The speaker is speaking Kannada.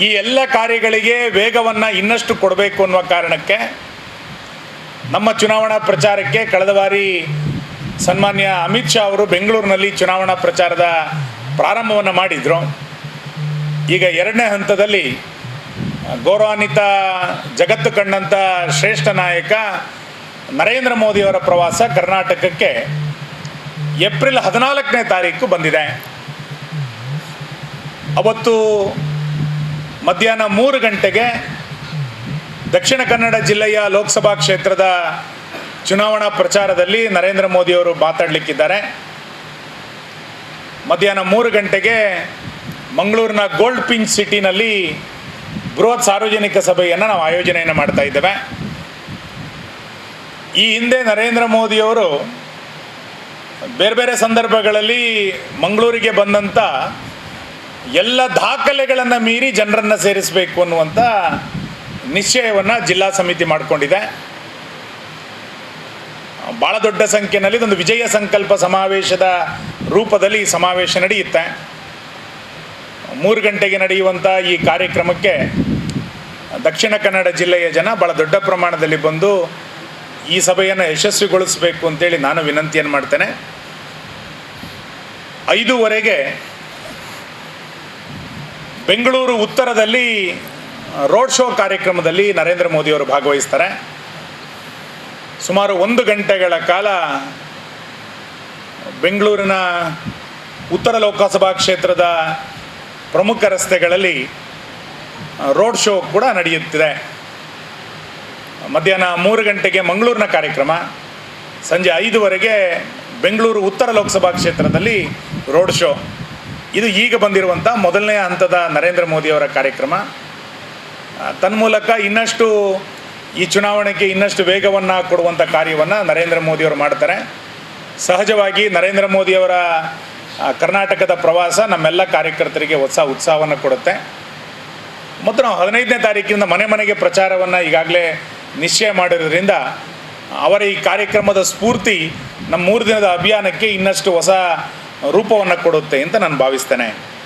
ಈ ಎಲ್ಲ ಕಾರ್ಯಗಳಿಗೆ ವೇಗವನ್ನು ಇನ್ನಷ್ಟು ಕೊಡಬೇಕು ಅನ್ನುವ ಕಾರಣಕ್ಕೆ ನಮ್ಮ ಚುನಾವಣಾ ಪ್ರಚಾರಕ್ಕೆ ಕಳೆದ ಬಾರಿ ಸನ್ಮಾನ್ಯ ಅಮಿತ್ ಶಾ ಅವರು ಬೆಂಗಳೂರಿನಲ್ಲಿ ಚುನಾವಣಾ ಪ್ರಚಾರದ ಪ್ರಾರಂಭವನ್ನು ಮಾಡಿದರು. ಈಗ ಎರಡನೇ ಹಂತದಲ್ಲಿ ಗೌರವಾನ್ವಿತ ಜಗತ್ತು ಕಂಡಂಥ ಶ್ರೇಷ್ಠ ನಾಯಕ ನರೇಂದ್ರ ಮೋದಿಯವರ ಪ್ರವಾಸ ಕರ್ನಾಟಕಕ್ಕೆ ಏಪ್ರಿಲ್ ಹದಿನಾಲ್ಕನೇ ತಾರೀಕು ಬಂದಿದೆ. ಅವತ್ತು ಮಧ್ಯಾಹ್ನ ಮೂರು ಗಂಟೆಗೆ ದಕ್ಷಿಣ ಕನ್ನಡ ಜಿಲ್ಲೆಯ ಲೋಕಸಭಾ ಕ್ಷೇತ್ರದ ಚುನಾವಣಾ ಪ್ರಚಾರದಲ್ಲಿ ನರೇಂದ್ರ ಮೋದಿಯವರು ಮಾತಾಡಲಿಕ್ಕಿದ್ದಾರೆ. ಮಧ್ಯಾಹ್ನ ಮೂರು ಗಂಟೆಗೆ ಮಂಗಳೂರಿನ ಗೋಲ್ಡ್ ಪಿಂಚ್ ಸಿಟಿನಲ್ಲಿ ಬೃಹತ್ ಸಾರ್ವಜನಿಕ ಸಭೆಯನ್ನು ನಾವು ಆಯೋಜನೆಯನ್ನು ಮಾಡ್ತಾ ಇದ್ದೇವೆ. ಈ ಹಿಂದೆ ನರೇಂದ್ರ ಮೋದಿಯವರು ಬೇರೆ ಬೇರೆ ಸಂದರ್ಭಗಳಲ್ಲಿ ಮಂಗಳೂರಿಗೆ ಬಂದಂಥ ಎಲ್ಲ ದಾಖಲೆಗಳನ್ನು ಮೀರಿ ಜನರನ್ನು ಸೇರಿಸಬೇಕು ಅನ್ನುವಂಥ ನಿಶ್ಚಯವನ್ನು ಜಿಲ್ಲಾ ಸಮಿತಿ ಮಾಡಿಕೊಂಡಿದೆ. ಭಾಳ ದೊಡ್ಡ ಸಂಖ್ಯೆಯಲ್ಲಿ ಇದೊಂದು ವಿಜಯ ಸಂಕಲ್ಪ ಸಮಾವೇಶದ ರೂಪದಲ್ಲಿ ಈ ಸಮಾವೇಶ ನಡೆಯುತ್ತೆ. ಮೂರು ಗಂಟೆಗೆ ನಡೆಯುವಂಥ ಈ ಕಾರ್ಯಕ್ರಮಕ್ಕೆ ದಕ್ಷಿಣ ಕನ್ನಡ ಜಿಲ್ಲೆಯ ಜನ ಭಾಳ ದೊಡ್ಡ ಪ್ರಮಾಣದಲ್ಲಿ ಬಂದು ಈ ಸಭೆಯನ್ನು ಯಶಸ್ವಿಗೊಳಿಸಬೇಕು ಅಂತೇಳಿ ನಾನು ವಿನಂತಿಯನ್ನು ಮಾಡ್ತೇನೆ. ಐದೂವರೆಗೆ ಬೆಂಗಳೂರು ಉತ್ತರದಲ್ಲಿ ರೋಡ್ ಶೋ ಕಾರ್ಯಕ್ರಮದಲ್ಲಿ ನರೇಂದ್ರ ಮೋದಿಯವರು ಭಾಗವಹಿಸ್ತಾರೆ. ಸುಮಾರು ಒಂದು ಗಂಟೆಗಳ ಕಾಲ ಬೆಂಗಳೂರಿನ ಉತ್ತರ ಲೋಕಸಭಾ ಕ್ಷೇತ್ರದ ಪ್ರಮುಖ ರಸ್ತೆಗಳಲ್ಲಿ ರೋಡ್ ಶೋ ಕೂಡ ನಡೆಯುತ್ತಿದೆ. ಮಧ್ಯಾಹ್ನ ಮೂರು ಗಂಟೆಗೆ ಮಂಗಳೂರಿನ ಕಾರ್ಯಕ್ರಮ, ಸಂಜೆ ಐದುವರೆಗೆ ಬೆಂಗಳೂರು ಉತ್ತರ ಲೋಕಸಭಾ ಕ್ಷೇತ್ರದಲ್ಲಿ ರೋಡ್ ಶೋ. ಇದು ಈಗ ಬಂದಿರುವಂಥ ಮೊದಲನೇ ಹಂತದ ನರೇಂದ್ರ ಮೋದಿಯವರ ಕಾರ್ಯಕ್ರಮ. ತನ್ಮೂಲಕ ಇನ್ನಷ್ಟು ಈ ಚುನಾವಣೆಗೆ ಇನ್ನಷ್ಟು ವೇಗವನ್ನು ಕೊಡುವಂಥ ಕಾರ್ಯವನ್ನು ನರೇಂದ್ರ ಮೋದಿಯವರು ಮಾಡ್ತಾರೆ. ಸಹಜವಾಗಿ ನರೇಂದ್ರ ಮೋದಿಯವರ ಕರ್ನಾಟಕದ ಪ್ರವಾಸ ನಮ್ಮೆಲ್ಲ ಕಾರ್ಯಕರ್ತರಿಗೆ ಹೊಸ ಉತ್ಸಾಹವನ್ನು ಕೊಡುತ್ತೆ. ಮತ್ತು ನಾವು ಹದಿನೈದನೇ ತಾರೀಕಿನಿಂದ ಮನೆ ಮನೆಗೆ ಪ್ರಚಾರವನ್ನು ಈಗಾಗಲೇ ನಿಶ್ಚಯ ಮಾಡಿರೋದ್ರಿಂದ ಅವರ ಈ ಕಾರ್ಯಕ್ರಮದ ಸ್ಫೂರ್ತಿ ನಮ್ಮ ಮೂರು ದಿನದ ಅಭಿಯಾನಕ್ಕೆ ಇನ್ನಷ್ಟು ಹೊಸ ರೂಪವನ್ನು ಕೊಡುತ್ತೆ ಅಂತ ನಾನು ಭಾವಿಸ್ತೇನೆ.